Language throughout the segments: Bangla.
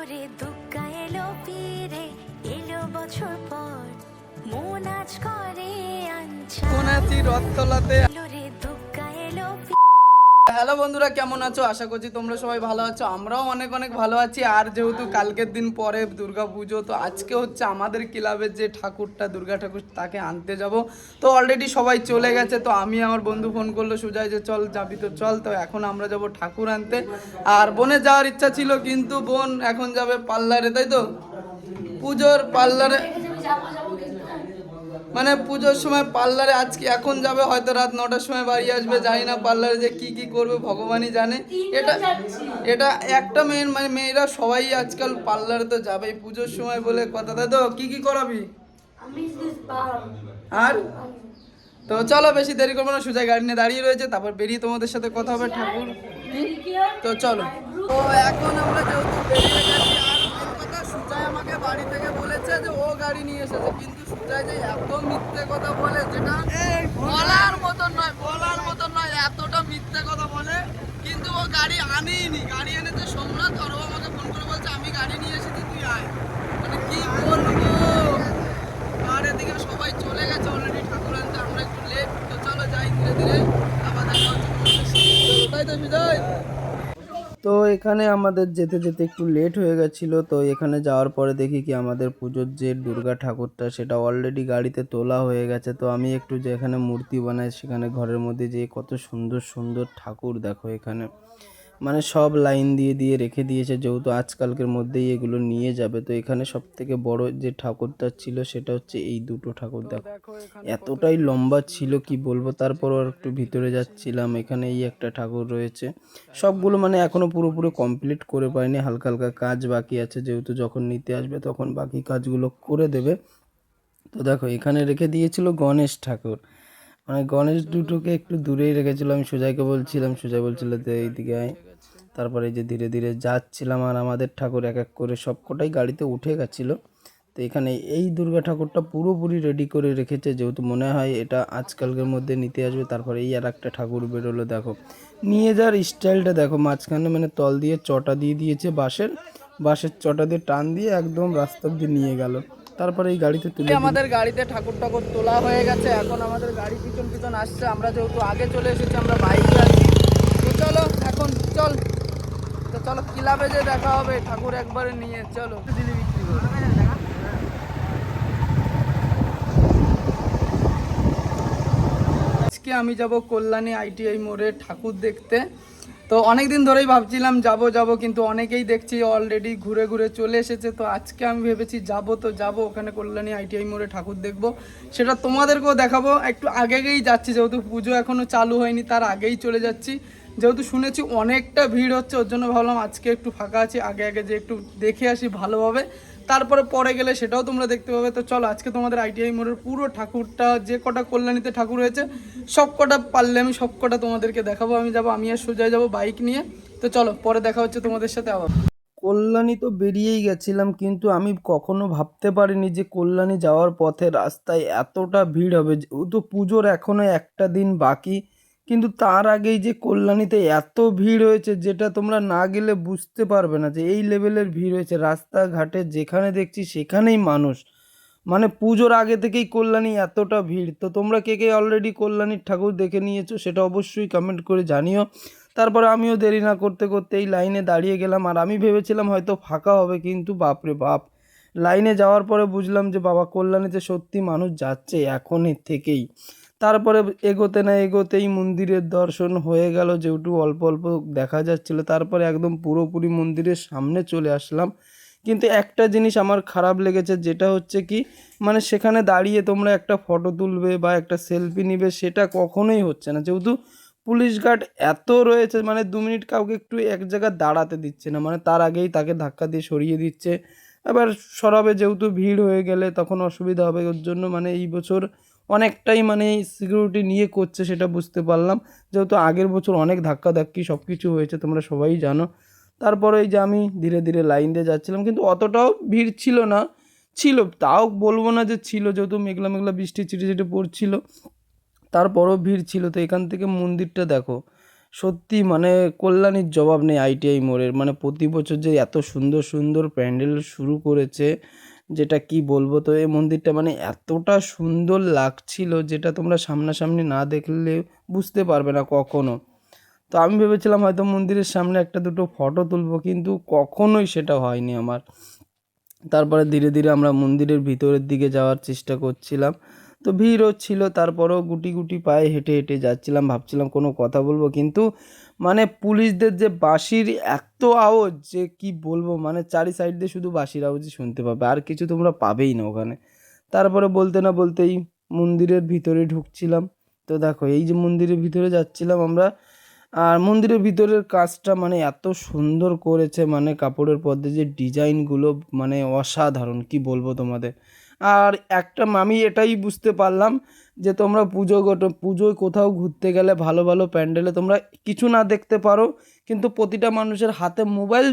এলো রে দুগ্গা এলো পীরে এলো বছর পর। মন আজ করে আনছা কোন আছি রথতলাতে? হ্যালো বন্ধুরা, কেমন আছো? আশা করছি তোমরা সবাই ভালো আছো। আমরাও অনেক অনেক ভালো আছি। আর যেহেতু কালকের দিন পরে দুর্গা পুজো, তো আজকে হচ্ছে আমাদের ক্লাবের যে ঠাকুরটা, দুর্গা ঠাকুর, তাকে আনতে যাব। তো অলরেডি সবাই চলে গেছে, তো আমি আমার বন্ধু ফোন করল সুজয় যে, চল যাবি তো, চল। তো এখন আমরা যাব ঠাকুর আনতে। আর বোনের যাওয়ার ইচ্ছা ছিল, কিন্তু বোন এখন যাবে পার্লারে, তাই তো? পুজোর পার্লারে মানে পুজোর সময় পার্লারে আজকে এখন যাবে হয়তো রাত নটার সময় বাড়ি আসবে জানি না পার্লারে যে কি কি করবে ভগবানই জানে। এটা এটা একটা মেয়ের মানে মেয়েরা সবাই আজকাল পার্লারে তো যাবেই। পুজোর সময় বলে কথা তাই তো কি কি করাবি? আর? তো চলো বেশি দেরি করব না সুজয় গাড়ি নিয়ে দাঁড়িয়ে রয়েছে তারপর বেরিয়ে তোমাদের সাথে কথা হবে ঠাকুর। তো চলো। তো এখন আমরা যেহেতু বেরিয়ে গেছি আর main কথা সুজয় আমাকে বাড়ি থেকে বলেছে যে ও গাড়ি নিয়ে এসেছে। কিন্তু সুজয় যে এত মিথ্যে কথা বলে যেটা বলার মতন নয় বলার মতন নয় এতটা মিথ্যে কথা বলে কিন্তু ও গাড়ি আনেইনি। গাড়ি এনেছে সোমনাথ আর ও আমাকে ফোন করে বলছে আমি গাড়ি নিয়ে এসেছি তুই আয়। মানে কি বলব? আর এদিকে সবাই চলে গেছে অলরেডি ঠাকুর আনতে আমরা একটু লেট তো চলো যাই ধীরে ধীরে। আবার দেখা হচ্ছে তাই তো বিজয় তো এখানে আমাদের যেতে যেতে একটু লেট হয়ে গেছিল, তো এখানে যাওয়ার পরে দেখি কি আমাদের পুজোর যে দুর্গা ঠাকুরটা সেটা অলরেডি গাড়িতে তোলা হয়ে গেছে। তো আমি একটু যেখানে মূর্তি বানাই সেখানে ঘরের মধ্যে যে কত সুন্দর সুন্দর ঠাকুর দেখো এখানে। মানে সব লাইন দিয়ে দিয়ে রেখে দিয়েছে, যেহেতু আজকালকের মধ্যেই এগুলো নিয়ে যাবে। তো এখানে সব থেকে বড় যে ঠাকুরটা ছিল, সেটা হচ্ছে এই দুটো ঠাকুর। দেখো, এতটাই লম্বা ছিল, কি বলব? তারপর একটু ভিতরে যাচ্ছিলাম। এখানে এই একটা ঠাকুর রয়েছে। সবগুলো মানে এখনও পুরোপুরি কমপ্লিট করে পাইনি। হালকা হালকা কাজ বাকি আছে, যেহেতু যখন নিতে আসবে তখন বাকি কাজগুলো করে দেবে। তো দেখো, এখানে রেখে দিয়েছিল গণেশ ঠাকুর। মানে গণেশ দুটোকে একটু দূরেই রেখেছিল আমি সুজয়কে বলছিলাম সুজয় বলছিল যে এইদিকে আয়। তারপরে যে ধীরে ধীরে যাচ্ছিলাম আর আমাদের ঠাকুর এক এক করে সবকটাই গাড়িতে উঠে গেছিল। তো এখানে এই দুর্গা ঠাকুরটা পুরোপুরি রেডি করে রেখেছে, যেহেতু মনে হয় এটা আজকালকের মধ্যে নিতে আসবে। তারপরে এই আর একটা ঠাকুর বেরোলো, দেখো। নিয়ে যাওয়ার স্টাইলটা দেখো, মাঝখানে মানে তল দিয়ে চটা দিয়ে দিয়েছে বাঁশের। বাঁশের চটা দিয়ে টান দিয়ে একদম রাস্তা অব্দি নিয়ে গেল। তারপরে এই গাড়িতে তুলে আমাদের গাড়িতে ঠাকুর ঠাকুর তোলা হয়ে গেছে এখন আমাদের গাড়ি পিছন পিছন আসছে। আমরা যেহেতু আগে চলে এসেছি আমরা বাইকে আছি। তো চলো এখন চল। তো চলো ক্লাবে যে দেখা হবে ঠাকুর একবারে নিয়ে চলো। দিলি বিক্রি করো আজকে আমি যাব কল্যাণী আইটিআই মোড়ে ঠাকুর দেখতে। তো অনেক দিন ধরেই ভাবছিলাম যাব যাব, কিন্তু অনেকেই দেখছি অলরেডি ঘুরে ঘুরে চলে এসেছে। তো আজকে আমি ভেবেছি যাব তো যাব, ওখানে কল্যাণী আইটিআই মোড়ে ঠাকুর দেখব। সেটা তোমাদেরকেও দেখাবো। একটু আগে আগেই যাচ্ছি, যেহেতু পুজো এখনও চালু হয়নি, তার আগেই চলে যাচ্ছি। যেহেতু শুনেছি অনেকটা ভিড় হচ্ছে, ওর জন্য ভাবলাম আজকে একটু ফাঁকা আছি, আগে আগে যে একটু দেখে আসি ভালোভাবে। তারপরে পরে গেলে সেটাও তোমরা দেখতে পাবে। তো চলো, আজকে তোমাদের আইটিআই মোড়ের পুরো ঠাকুরটা, যে কটা কল্যাণীতে ঠাকুর হয়েছে, সব কটা পারলে আমি সব কটা তোমাদেরকে দেখাবো। আমি যাব, আমি আর সোজায় যাব বাইক নিয়ে। তো চলো, পরে দেখা হচ্ছে তোমাদের সাথে আবার। কল্যাণী তো বেরিয়েই গেছিলাম, কিন্তু আমি কখনো ভাবতে পারিনি যে কল্যাণী যাওয়ার পথে রাস্তায় এতটা ভিড় হবে। যেহেতু পুজোর এখনও একটা দিন বাকি কিন্তু তার আগেই যে কল্যাণীতে এত ভিড় হয়েছে, যেটা তোমরা না গেলে বুঝতে পারবে না যে এই লেভেলের ভিড় হয়েছে। রাস্তাঘাটে যেখানে দেখছি সেখানেই মানুষ। মানে পুজোর আগে থেকেই কল্যাণী এতটা ভিড়। তো তোমরা কে কে অলরেডি কল্যাণীর ঠাকুর দেখে নিয়েছো সেটা অবশ্যই কমেন্ট করে জানিও। তারপরে আমিও দেরি না করতে করতে এই লাইনে দাঁড়িয়ে গেলাম। আর আমি ভেবেছিলাম হয়তো ফাঁকা হবে, কিন্তু বাপরে বাপ। লাইনে যাওয়ার পরে বুঝলাম যে বাবা, কল্যাণীতে সত্যি মানুষ যাচ্ছে এখনই থেকেই। তারপরে এগোতে না এগোতেই মন্দিরের দর্শন হয়ে গেল, যেহেতু অল্প অল্প দেখা যাচ্ছিল। তারপরে একদম পুরোপুরি মন্দিরের সামনে চলে আসলাম। কিন্তু একটা জিনিস আমার খারাপ লেগেছে, যেটা হচ্ছে কি মানে সেখানে দাঁড়িয়ে তোমরা একটা ফটো তুলবে বা একটা সেলফি নিবে, সেটা কখনোই হচ্ছে না। যেহেতু পুলিশ গার্ড এত রয়েছে মানে দু মিনিট কাউকে একটু এক জায়গায় দাঁড়াতে দিচ্ছে না মানে তার আগেই তাকে ধাক্কা দিয়ে সরিয়ে দিচ্ছে। এবার সরাবে, যেহেতু ভিড় হয়ে গেলে তখন অসুবিধা হবে। ওর জন্য মানে এই বছর অনেকটাই মানে সিকিউরিটি নিয়ে করছে সেটা বুঝতে পারলাম। যেহেতু আগের বছর অনেক ধাক্কা ধাক্কি সব কিছু হয়েছে, তোমরা সবাই জানো। তারপরে এই যে আমি ধীরে ধীরে লাইন দিয়ে যাচ্ছিলাম, কিন্তু অতটাও ভিড় ছিল না। ছিল, তাও বলব না যে ছিল, যেহেতু মেঘলা মেঘলা বৃষ্টি চিটে চিটে পড়ছিল। তারপরও ভিড় ছিল, তো এখান থেকে মন্দিরটা দেখো। সত্যি মানে কল্যাণীর জবাব নেই আইটিআই মোড়ের। মানে প্রতি বছর যে এত সুন্দর সুন্দর প্যান্ডেল শুরু করেছে যেটা কি বলব? তো এই মন্দিরটা মানে এতটা সুন্দর লাগছিল যেটা তোমরা সামনাসামনি না দেখলে বুঝতে পারবে না কখনো। তো আমি ভেবেছিলাম হয়তো মন্দিরের সামনে একটা দুটো ফটো তুলবো, কিন্তু কখনোই সেটা হয়নি আমার। তারপরে ধীরে ধীরে আমরা মন্দিরের ভিতরের দিকে যাওয়ার চেষ্টা করছিলাম। তো ভিড়ও ছিল, তারপরেও গুটি গুটি পায়ে হেঁটে হেঁটে যাচ্ছিলাম, ভাবছিলাম কোনো কথা বলব, কিন্তু মানে পুলিশদের যে বাঁশির এত আওয়াজ যে কি বলব মানে চারি সাইড দিয়ে শুধু বাঁশির আওয়াজই শুনতে পাবে, আর কিছু তোমরা পাবেই না ওখানে। তারপরে বলতে না বলতেই মন্দিরের ভিতরে ঢুকছিলাম। তো দেখো, এই যে মন্দিরের ভিতরে যাচ্ছিলাম আমরা, আর মন্দিরের ভিতরের কাজটা মানে এত সুন্দর করেছে মানে কাপড়ের পদ্মে যে ডিজাইনগুলো মানে অসাধারণ, কি বলব তোমাদের। আর একটা আমি এটাই বুঝতে পারলাম যে তোমরা পুজো পুজোয় কোথাও ঘুরতে গেলে ভালো ভালো প্যান্ডেলে তোমরা কিছু না দেখতে পারো, কিন্তু প্রতিটা মানুষের হাতে মোবাইল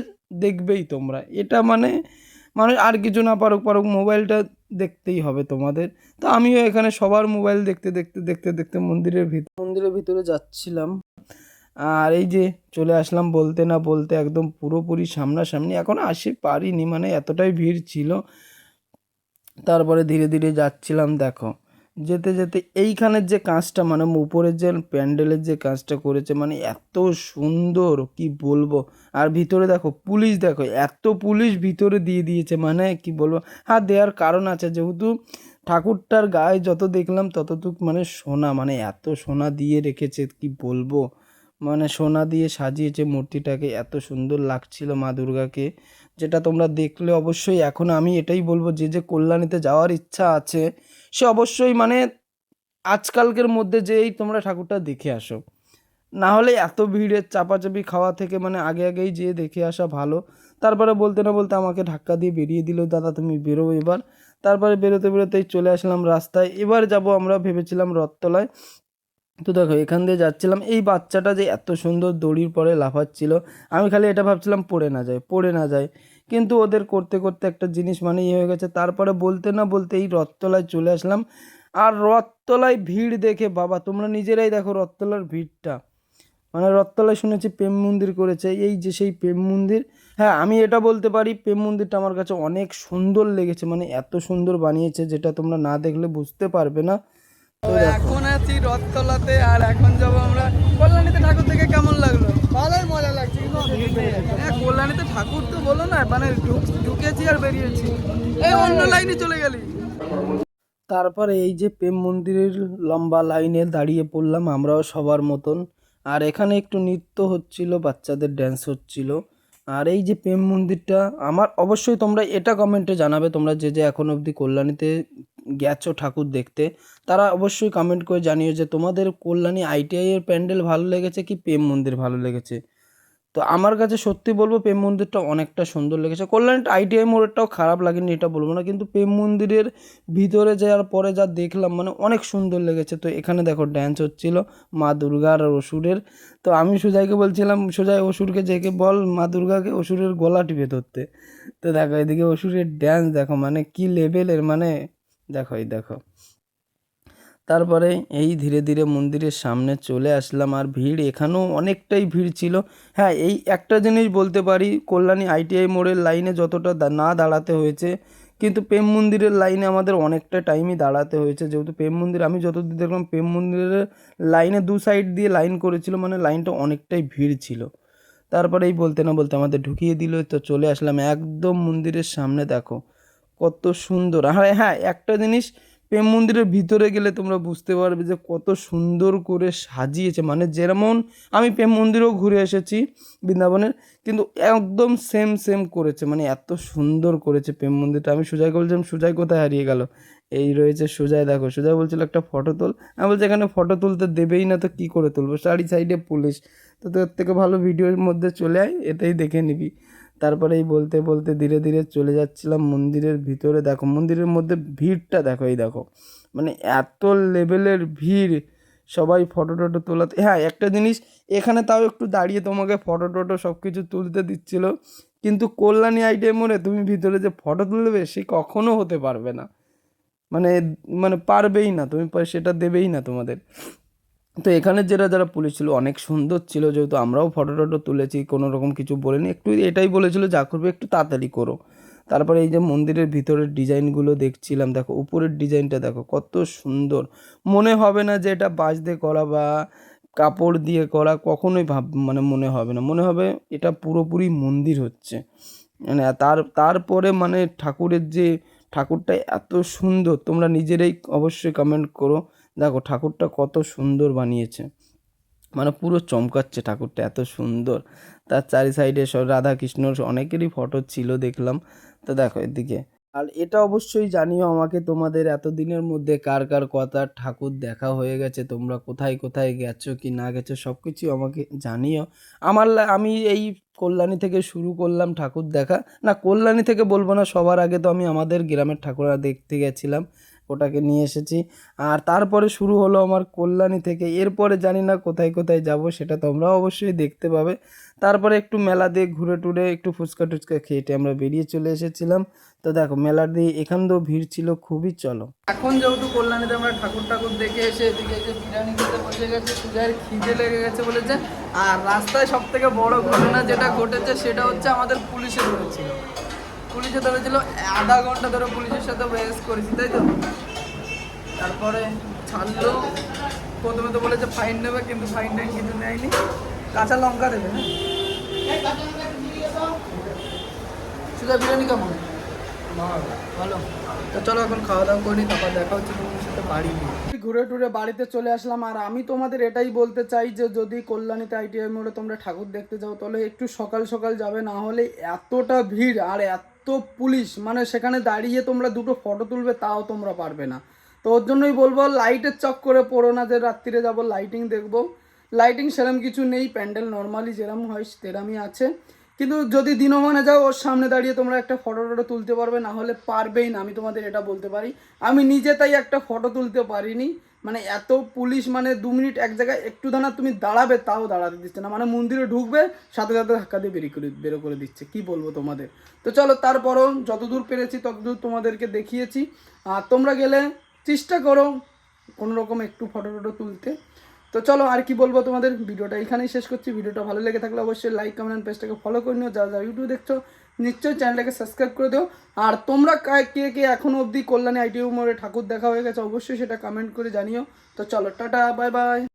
দেখবেই তোমরা। এটা মানে মানুষ আর কিছু না পারুক পারুক, মোবাইলটা দেখতেই হবে তোমাদের। তো আমিও এখানে সবার মোবাইল দেখতে দেখতে দেখতে দেখতে মন্দিরের ভিতর মন্দিরের ভিতরে যাচ্ছিলাম। আর এই যে চলে আসলাম বলতে না বলতে একদম পুরোপুরি সামনাসামনি। এখন আসি পারিনি মানে এতটাই ভিড় ছিল। তারপরে ধীরে ধীরে যাচ্ছিলাম, দেখো। যেতে যেতে এইখানের যে কাজটা মানে উপরের যে প্যান্ডেলের যে কাজটা করেছে মানে এত সুন্দর, কি বলব? আর ভিতরে দেখো, পুলিশ দেখো, এত পুলিশ ভিতরে দিয়ে দিয়েছে মানে কি বলব? হ্যাঁ দেওয়ার কারণ আছে, যেহেতু ঠাকুরটার গায়ে যত দেখলাম, ততটুক মানে সোনা মানে এত সোনা দিয়ে রেখেছে, কি বলব? মানে সোনা দিয়ে সাজিয়েছে মূর্তিটাকে, এত সুন্দর লাগছিল মা দুর্গাকে, যেটা তোমরা দেখলে অবশ্যই। এখন আমি এটাই বলব, যে যে কল্যাণীতে যাওয়ার ইচ্ছা আছে, সে অবশ্যই মানে আজকালকের মধ্যে যেই তোমরা ঠাকুরটা দেখে আসো। না হলে এত ভিড়ের চাপাচাপি খাওয়া থেকে মানে আগে আগেই যেয়ে দেখে আসা ভালো। তারপরে বলতে না বলতে আমাকে ধাক্কা দিয়ে বেরিয়ে দিল, দাদা, তুমি বেরো এবার। তারপরে বেরোতে বেরোতেই চলে আসলাম রাস্তায়। এবার যাব আমরা ভেবেছিলাম রথতলায়। তো দেখো, এখান দিয়ে যাচ্ছিলাম। এই বাচ্চাটা যে এত সুন্দর দড়ির পরে লাফাচ্ছিল, আমি খালি এটা ভাবছিলাম পড়ে না যায়, পড়ে না যায়। কিন্তু ওদের করতে করতে একটা জিনিস মানে ইয়ে হয়ে গেছে, তারপরে বলতে না বলতে এই রথতলায় চলে আসলাম। আর রথতলায় ভিড় দেখে, বাবা, তোমরা নিজেরাই দেখো রথতলার ভিড়টা। মানে রথতলায় শুনেছি প্রেম মন্দির করেছে, এই যে সেই প্রেম মন্দির। হ্যাঁ আমি এটা বলতে পারি, প্রেম মন্দিরটা আমার কাছে অনেক সুন্দর লেগেছে মানে এত সুন্দর বানিয়েছে যেটা তোমরা না দেখলে বুঝতে পারবে না। তো এখন আছি রথতলাতে আর এখন যাব আমরা কল্যাণীতে ঠাকুর থেকে কেমন লাগল? ভালোই মজা লাগছে হ্যাঁ কল্যাণীতে ঠাকুর তো বলো না মানে ঢুকেছি আর বেরিয়েছি। এই অন্য লাইনে চলে গেলি। তারপরে এই যে প্রেম মন্দিরের লম্বা লাইনে দাঁড়িয়ে পড়লাম আমরাও সবার মতন। আর এখানে একটু নৃত্য হচ্ছিল বাচ্চাদের ড্যান্স হচ্ছিল। আর এই যে প্রেম মন্দিরটা আমার অবশ্যই তোমরা এটা কমেন্টে জানাবে তোমরা যে যে এখন অবধি কল্যাণীতে গেছো ঠাকুর দেখতে, তারা অবশ্যই কমেন্ট করে জানিও যে তোমাদের কল্যাণী আইটিআই এর প্যান্ডেল ভালো লেগেছে কি প্রেম মন্দির ভালো লেগেছে? তো আমার কাছে সত্যি বলব প্রেম মন্দিরটা অনেকটা সুন্দর লেগেছে। কল্যাণীটা আইটিআই মোড়েরটাও খারাপ লাগেনি, এটা বলব না, কিন্তু প্রেম মন্দিরের ভিতরে যাওয়ার পরে যা দেখলাম মানে অনেক সুন্দর লেগেছে। তো এখানে দেখো ড্যান্স হচ্ছিল, মা দুর্গার আর অসুরের। তো আমি সুজয়কে বলছিলাম সুজয় অসুরকে জেকে বল, মা দুর্গাকে অসুরের গলা টিপে ধরতে। তো দেখো এদিকে অসুরের ড্যান্স দেখো মানে কি লেভেলের মানে দেখো, এই দেখো। তারপরে এই ধীরে ধীরে মন্দিরের সামনে চলে আসলাম আর ভিড় এখানেও অনেকটাই ভিড় ছিল। হ্যাঁ এই একটা জিনিস বলতে পারি, কল্যাণী আইটিআই মোড়ের লাইনে যতটা না দাঁড়াতে হয়েছে, কিন্তু প্রেম মন্দিরের লাইনে আমাদের অনেকটা টাইমই দাঁড়াতে হয়েছে। যেহেতু প্রেম মন্দির, আমি যতদূর দেখলাম, প্রেম মন্দিরের লাইনে দু সাইড দিয়ে লাইন করেছিল মানে লাইনটা অনেকটাই ভিড় ছিল। তারপরে এই বলতে না বলতে আমাদের ঢুকিয়ে দিল, তো চলে আসলাম একদম মন্দিরের সামনে, দেখো। কত সুন্দর। আর হ্যাঁ একটা জিনিস প্রেম মন্দিরের ভিতরে গেলে তোমরা বুঝতে পারবে যে কত সুন্দর করে সাজিয়েছে। মানে যেমন আমি প্রেম মন্দিরেও ঘুরে এসেছি বৃন্দাবনের, কিন্তু একদম সেম সেম করেছে। মানে এত সুন্দর করেছে প্রেম মন্দিরটা। আমি সুজয়কে বলছিলাম, সুজয় কোথায় হারিয়ে গেল? এই রয়েছে সুজয়, দেখো, সুজয় বলছিল একটা ফটো তোল। আমি বলছি, এখানে ফটো তুলতে দেবেই না, তো কী করে তুলবো? চারি সাইডে পুলিশ। তো তোর থেকে ভালো ভিডিওর মধ্যে চলে আয় এতেই দেখে নিবি। তারপরে এই বলতে বলতে ধীরে ধীরে চলে যাচ্ছিলাম মন্দিরের ভিতরে। দেখো, মন্দিরের মধ্যে ভিড়টা দেখো, এই দেখো। মানে এত লেভেলের ভিড়, সবাই ফটো টটো তোলাতে। হ্যাঁ একটা জিনিস, এখানে তাও একটু দাঁড়িয়ে তোমাকে ফটো টটো সব কিছু তুলতে দিচ্ছিল। কিন্তু কল্যাণী আইটেম মনে তুমি ভিতরে যে ফটো তুলবে, সে কখনো হতে পারবে না। মানে মানে পারবেই না, তুমি সেটা দেবেই না তোমাদের। তো এখানে যারা যারা পুলিশ ছিল, অনেক সুন্দর ছিল যেহেতু আমরাও ফটো টটো তুলেছি, কোনো রকম কিছু বলিনি। একটু এটাই বলেছিল যা করবে, একটু তাড়াতাড়ি করো। তারপরে এই যে মন্দিরের ভিতরের ডিজাইনগুলো দেখছিলাম, দেখো উপরের ডিজাইনটা দেখো কত সুন্দর। মনে হবে না যে এটা বাঁশ দিয়ে করা বা কাপড় দিয়ে করা, কখনোই ভাব মানে মনে হবে না। মনে হবে এটা পুরোপুরি মন্দির হচ্ছে। মানে তার, তারপরে মানে ঠাকুরের যে, ঠাকুরটা এত সুন্দর, তোমরা নিজেরাই অবশ্যই কমেন্ট করো। দেখো ঠাকুরটা কত সুন্দর বানিয়েছে। মানে পুরো চমকাচ্ছে ঠাকুরটা, এত সুন্দর। তার চারি সাইডে সব রাধা কৃষ্ণর অনেকেরই ফটো ছিল দেখলাম। তো দেখো এদিকে। আর এটা অবশ্যই জানিও আমাকে তোমাদের এতদিনের মধ্যে কার কার কথা ঠাকুর দেখা হয়ে গেছে, তোমরা কোথায় কোথায় গেছো, কি না গেছো সব কিছু আমাকে জানিও। আমার আমি এই কল্যাণী থেকে শুরু করলাম ঠাকুর দেখা। না, কল্যাণী থেকে বলব না, সবার আগে তো আমি আমাদের গ্রামের ঠাকুরা দেখতে গেছিলাম। ওটাকে নিয়ে এসেছি। আর তারপরে শুরু হলো আমার কল্যাণী থেকে। এরপরে জানি না কোথায় কোথায় যাব, সেটা তোমরাও অবশ্যই দেখতে পাবে। তারপরে একটু মেলা দিয়ে ঘুরে টুরে একটু ফুচকা টুচকা খেয়েটে আমরা বেরিয়ে চলে এসেছিলাম। তো দেখো মেলার দিয়ে এখান দিয়েও ভিড় ছিল খুবই চলো। এখন যেহেতু কল্যাণীতে আমরা ঠাকুর ঠাকুর দেখে এসে এদিকে এসে বিরিয়ানি খেতে বসে গেছে, পূজার খিদে লেগে গেছে বলেছে। আর রাস্তায় সব থেকে বড় ঘটনা যেটা ঘটেছে, সেটা হচ্ছে আমাদের পুলিশে ধরেছিল পুলিশে ধরেছিল আধা ঘণ্টা ধরে পুলিশের সাথে বেস করেছি, তাই তো? তারপরে ছাড়লো, প্রথমে তো বলেছে ফাইন নেবে, কিন্তু ফাইনটা কিছু নেয়নি। কাঁচা লঙ্কা দেবে হ্যাঁ? সুজা বিরিয়ানি কেমন? ভালো। চলো এখন খাওয়া দাওয়া করি তারপর দেখা হচ্ছে তোমার সাথে বাড়ি ঘুরে টুরে বাড়িতে চলে আসলাম, আর আমি তোমাদের এটাই বলতে চাই যে, যদি কল্যাণীতে আইটিআই মোড়ে তোমরা ঠাকুর দেখতে যাও, তাহলে একটু সকাল সকাল যাবে, না হলে এতটা ভিড়, আর এত পুলিশ মানে সেখানে দাঁড়িয়ে তোমরা দুটো ফটো তুলবে, তাও তোমরা পারবে না। তো ওর জন্যই বলব লাইটের চক্করে পড়ো না যে রাত্রিরে যাব লাইটিং দেখব। লাইটিং সেরম কিছু নেই, প্যান্ডেল নর্মালি যেরম হয় তেরামই আছে। কিন্তু যদি দিনমানে যাও, ওর সামনে দাঁড়িয়ে তোমরা একটা ফটো টটো তুলতে পারবে, না হলে পারবেই না, আমি তোমাদের এটা বলতে পারি। আমি নিজে তাই একটা ফটো তুলতে পারিনি। মানে এত পুলিশ মানে দু মিনিট এক জায়গায় একটু দানা তুমি দাঁড়াবে, তাও দাঁড়াতে দিচ্ছে না। মানে মন্দিরে ঢুকবে, সাথে সাথে ধাক্কা দিয়ে বেরিয়ে করে বেরো করে দিচ্ছে। কি বলব তোমাদের? তো চলো, তারপরও যতদূর পেরেছি, ততদূর তোমাদেরকে দেখিয়েছি। আর তোমরা গেলে চেষ্টা করো কোনোরকম একটু ফটো টটো তুলতে। তো চলো আর কি বলব তোমাদের? ভিডিওটা এখানেই শেষ করছি। ভিডিওটা ভালো লেগে থাকলে অবশ্যই লাইক কমেন্ট অ্যান্ড পেজটাকে ফলো করে নিও। যারা যারা ইউটিউব দেখছ, নিশ্চয়ই চ্যানেলটাকে সাবস্ক্রাইব করে দিও। আর তোমরা কা- কে কে এখনও অবধি কল্যাণী আইটিউ মোড়ে ঠাকুর দেখা হয়ে গেছে, অবশ্যই সেটা কমেন্ট করে জানিও। তো চলো, টাটা বাই বাই